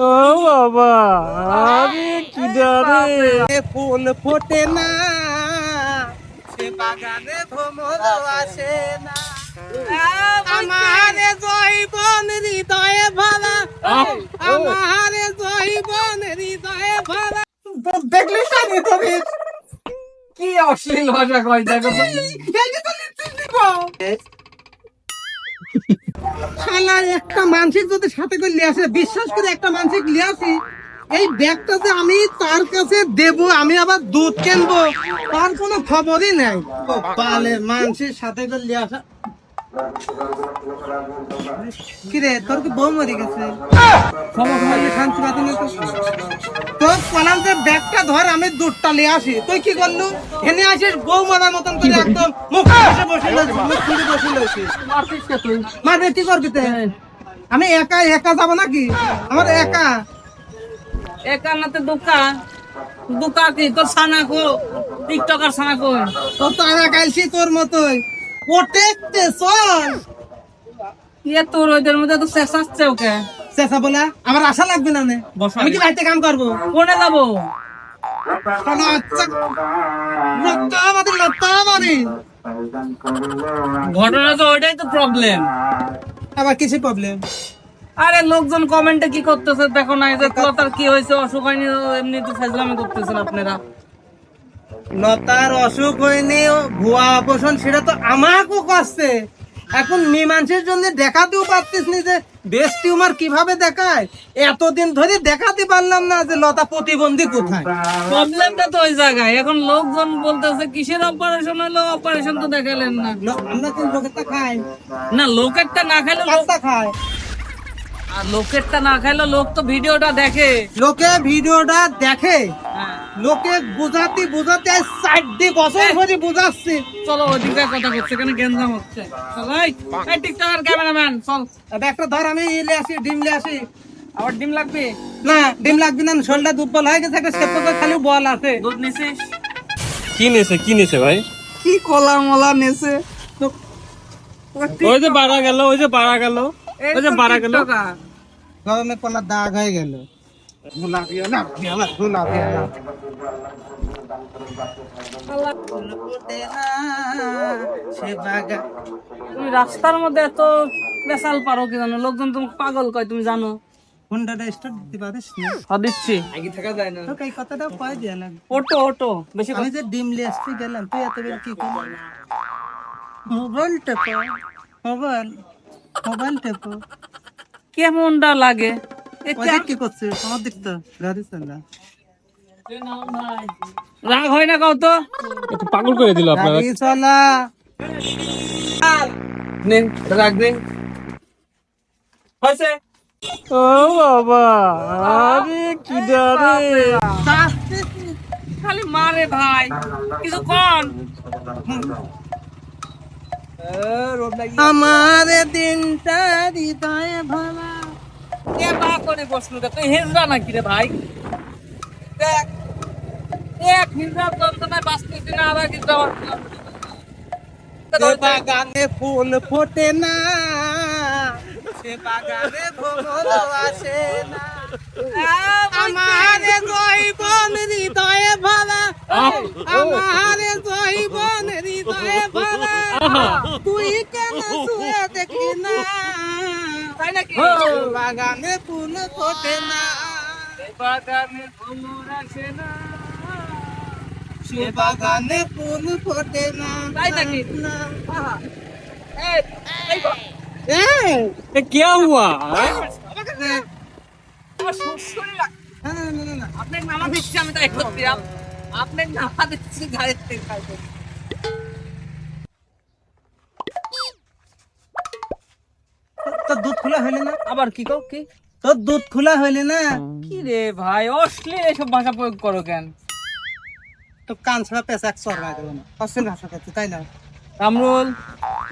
ও বাবা আরে কি ডারে ফুল ফোটে না সে বাগানে ভ্রমর আসে না। আমার জৈবন হৃদয়ে ভরা আমার জৈবন হৃদয়ে ভরা। দেখলি জানি তুমি? কি অশ্লীল ভাষা কয় দেখো তো। শালা, একটা মানসিক যদি সাথে করে লিয়ে আসে, বিশ্বাস করে একটা মানসিক লিয়ে আসি, এই ব্যাগটা যে আমি তার কাছে দেব, আমি আবার দুধ কিনবো, তার কোনো খবরই নাই। পালের মানসির সাথে করে লিয়ে আসা কিরে তোর কি বউ মরে গেছে? শান্তি পাতি না তোর কলাম যে ব্যাগটা ধর আমি দুধটা নিয়ে আসি। তুই কি করলু? এনে আসিস বউ মারার মতন করে একদম মুখ বসে বসে বসে লইছিস মারবে কি করবি তে? আমি একা একা যাব নাকি? আমার একা। একান্নাতে দোকা। দোকা কি? তোর সানা কো টিকটকার সানা কো তোর তো আমি একাইছি তোর মতোই। চল ইয়ে তোর ওইদের মধ্যে তো শেষ আসছে ওকে। চেঁচা বলে আমার আশা লাগবে না আমি কি বাড়িতে কাম করব? কোনে যাব। আচ্ছা। ঘটনা তো ওইটাই তো প্রবলেম আবার কিছু প্রবলেম আরে লোকজন কমেন্টে কি করতেছে দেখো না যে তার কি হয়েছে অসুখ হয়নি এমনি তো ফাজলামি করতেছেন আপনারা। লতার অসুখ হয়নি ভুয়া অপারেশন সেটা তো আমাকেও করছে এখন মীমাংসের জন্য দেখাতেও পারতিস নি যে বেস্ট টিউমার কীভাবে দেখায়। এতদিন ধরে দেখাতে পারলাম না যে লতা প্রতিবন্ধী কোথায়। প্রবলেমটা তো ওই জায়গায়। এখন লোকজন বলতেছে কিসের অপারেশন হলো? অপারেশন তো দেখালেন না। আমরা তো লোকেরটা খাই। না লোকেরটা না খাইলে লোক কাজটা খায় আর লোকেরটা না খাইলে লোক তো ভিডিওটা দেখে। লোকে ভিডিওটা দেখে। হ্যাঁ। লোকে বুঝাতে বুঝাতে আজ ষাট দি বছর ধরে বুঝাচ্ছি। চলো ওদিকে কথা করছে এখানে গেঞ্জাম হচ্ছে। চল এই এই টিকটকার ক্যামেরাম্যান চল। একটা ধর আমি ইলে আসি ডিম লে আসি। আবার ডিম লাগবে? না ডিম লাগবে না শোলটা দুর্বল হয়ে গেছে একটা করে খালি বল আছে। দুধ নিছিস? কি নেছে কি নেছে ভাই? কি কলা মলা নেছে? ওই যে বাড়া গেল ওই যে বাড়া গেল। ওই যে বাড়া গেল। গরমে কলা দাগ হয়ে গেল। তুমি রাস্তার মধ্যে এত বেসাল পারো কি জানো? লোকজন তুমি পাগল কয় তুমি জানো? হুন্ডাটা স্টার্ট দিতে পারিস না। হ্যাঁ দিচ্ছি। আগে থাকা যায় না। এই কথাটা না? ওটো ওটো বেশি আমি যে ডিম লিয়ে আসতে গেলাম তুই এত বের কি করলি? মোবাইল টেপো মোবাইল মোবাইল টেপো। কেমনটা লাগে? কি করছিস আমার দিক তো গাড়ি চালা রাগ হয় না কত একটু পাগল করে দিল আপনারা। নিন রাগ দিন হয়েছে? ও বাবা আরে কি ডারে খালি মারে ভাই কিছু কন? আমার দিনটা হৃদয়ে ভালা। কে বা করে বসল? তুই হিজড়া নাকি রে ভাই? দেখ এক হিজড়ার যন্ত্রণায় বাঁচতেছি না আবার হিজড়া সে বাগানে ফুল ফোটে না সে বাগানে ভ্রমর আসে না আমার জৈবন হৃদয়ে ভরা আমার জৈবন হৃদয়ে ভরা তুই কেন শুয়ে দেখি না তাই নাকি গানে পুন ফোটে না। বাগানে ফুল আসে না। সে বাগানে ফোটে না। তাই নাকি? আপনার নামা দিচ্ছি আমি তাই করছিলাম আপনার নামা দিচ্ছি গাড়ির থেকে তোর দুধ খোলা হইলে না। আবার কি কো কি? তোর দুধ খোলা হইলে না। কি রে ভাই অশ্লীল এসব ভাষা প্রয়োগ করো কেন? তো কান ছাড়া পেশাক না। অশ্লীল ভাষা তাই না? কামরুল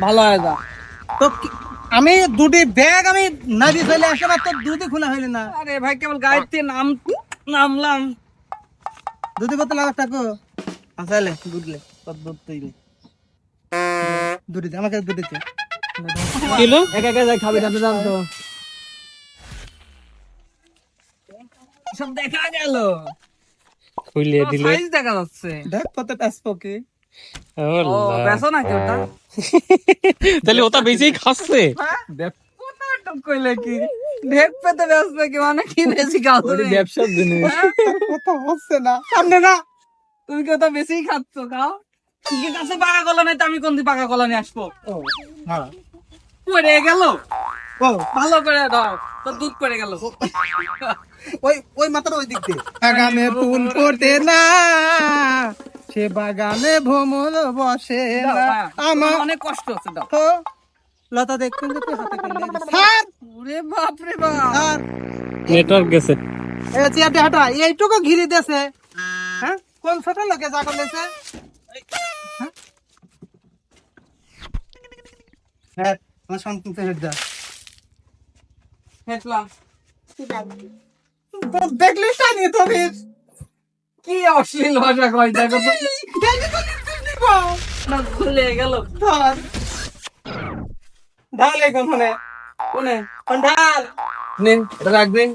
ভালো হয়ে যা। তো আমি দুটি ব্যাগ আমি নাদি ফেলে আসে না তোর দুধই খোলা হইলে না। আরে ভাই কেবল থেকে নাম নামলাম। দুধি কত লাখ টাকা? আসালে দুধলে তোর দুধ দুধি দে, আমাকে দুধি দে। কিলো? একা একা যাই খাবি তো। সব দেখা গেল। খুলে দিলে। সাইজ দেখা যাচ্ছে। দেখ কত তাহলে ওটা বেশি খাচ্ছে। হ্যাঁ? কইলে কি? ঢেক পেতে বেসবে কি মানে কি বেশি খাও তুমি ব্যবসার জিনিস। হ্যাঁ? কথা হচ্ছে না। সামনে না। তুমি কি ওটা বেশি খাচ্ছ খাও? কি কাছে পাকা কলা নাই তো আমি কোন দিন পাকা কলা নিয়ে আসব? ও হ্যাঁ। পড়ে গেল। ও। ভালো করে দাও তো দুধ পড়ে গেল। ওই ওই মাথার ওই দিক দিয়ে। বাগানে ফুল ফোটে না সে বাগানে ভ্রমণ বসে না। হ্যাঁ। আমার অনেক কষ্ট হচ্ছে দাও। তো লতা দেখছেন যে তুই হাতে স্যার! ওরে বাপ রে বাপ। স্যার! নেটওয়ার্ক গেছে। এ হাঁটা। এইটুকু ঘিরে দেছে হ্যাঁ? কোন ছোট লোকে যা করলেছে? হ্যাঁ? আমার শান্তিতে হেঁটে হেঁটলাম তো দেখলি টানি তোদের? কি অশ্লীল ভাষা কয় দেখো তো। না ভুলে গেল। ধর। ঢাল এখন মানে কোনে? ঢাল? নিন এটা রাখবেন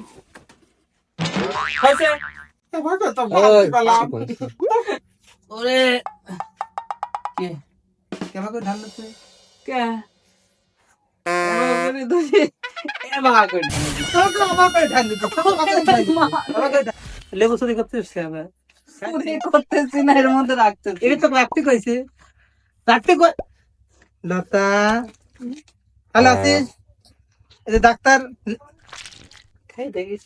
হয়েছে? ওরে কে? কেমন ঢাল কে? লেবু চুরি করছিস কে আবার? চুরি করতেছি না এর মধ্যে রাখতেছি। এই তো রাখতে কইছে। রাখতে কই লতা। ভালো আছিস? এই যে ডাক্তার খাই দেখিস।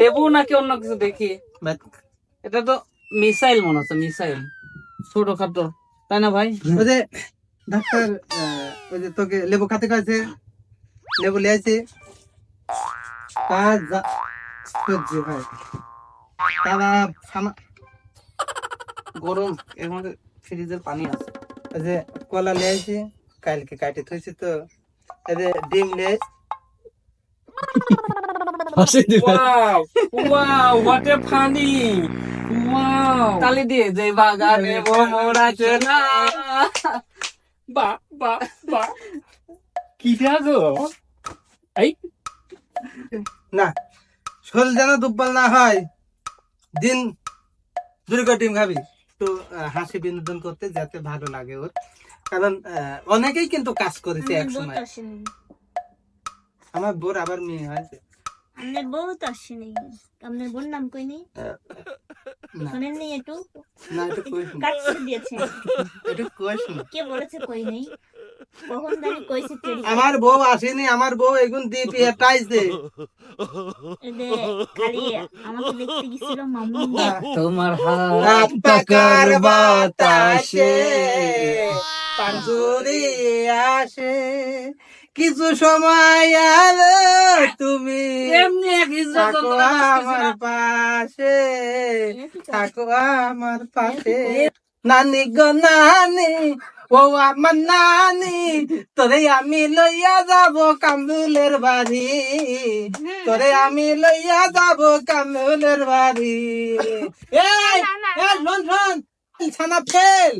লেবু নাকি অন্য কিছু দেখি? এটা তো মিসাইল মনে হচ্ছে মিসাইল। ছোট খাটো তাই না ভাই? ডাক্তার ওই যে তোকে লেবু খাতে কইছে লেবু লিয়েছে কাজ যা- সহ্য হয় তারা সামা- গরম এর মধ্যে ফ্রিজের পানি আছে। ওই যে কলা লিয়েছে কালকে কাটে থইছে তো। এই যে ডিম লিয়ে wow wow what a funny wow তালি দিয়ে যে বাগানে ভ্রমরা চলা বা বা বা কি গো? এই। না শোল যেন দুর্বল না হয় দিন দুর্গ ডিম খাবি। তো হাসি বিনোদন করতে যাতে ভালো লাগে ওর। কারণ অনেকেই কিন্তু কাজ করেছে এক সময় আমার বোর আবার মেয়ে হয়েছে। আপনার বউ তো আসেনি। আপনার বোন নাম কই নেই না। শোনেন নেই একটু না না। কাটছে দিয়েছে। এটা কইস না। কে বলেছে কই নেই কখন জানি কইছে টেরি আমার বউ আসেনি আমার বউ এগুন দিয়ে গেছিল মামু তোমার রাত পাকার বাতাসে পাঞ্জুরি আসে। কিছু সময় আলো তুমি এমনি থাকো আমার পাশে থাকো আমার পাশে। নানি গো নানি ও আমার নানি তোরে আমি লইয়া যাব কামুলের বাড়ি। তোরে আমি লইয়া যাব কামুলের বাড়ি। এই শোন শোন ছানা ফেল।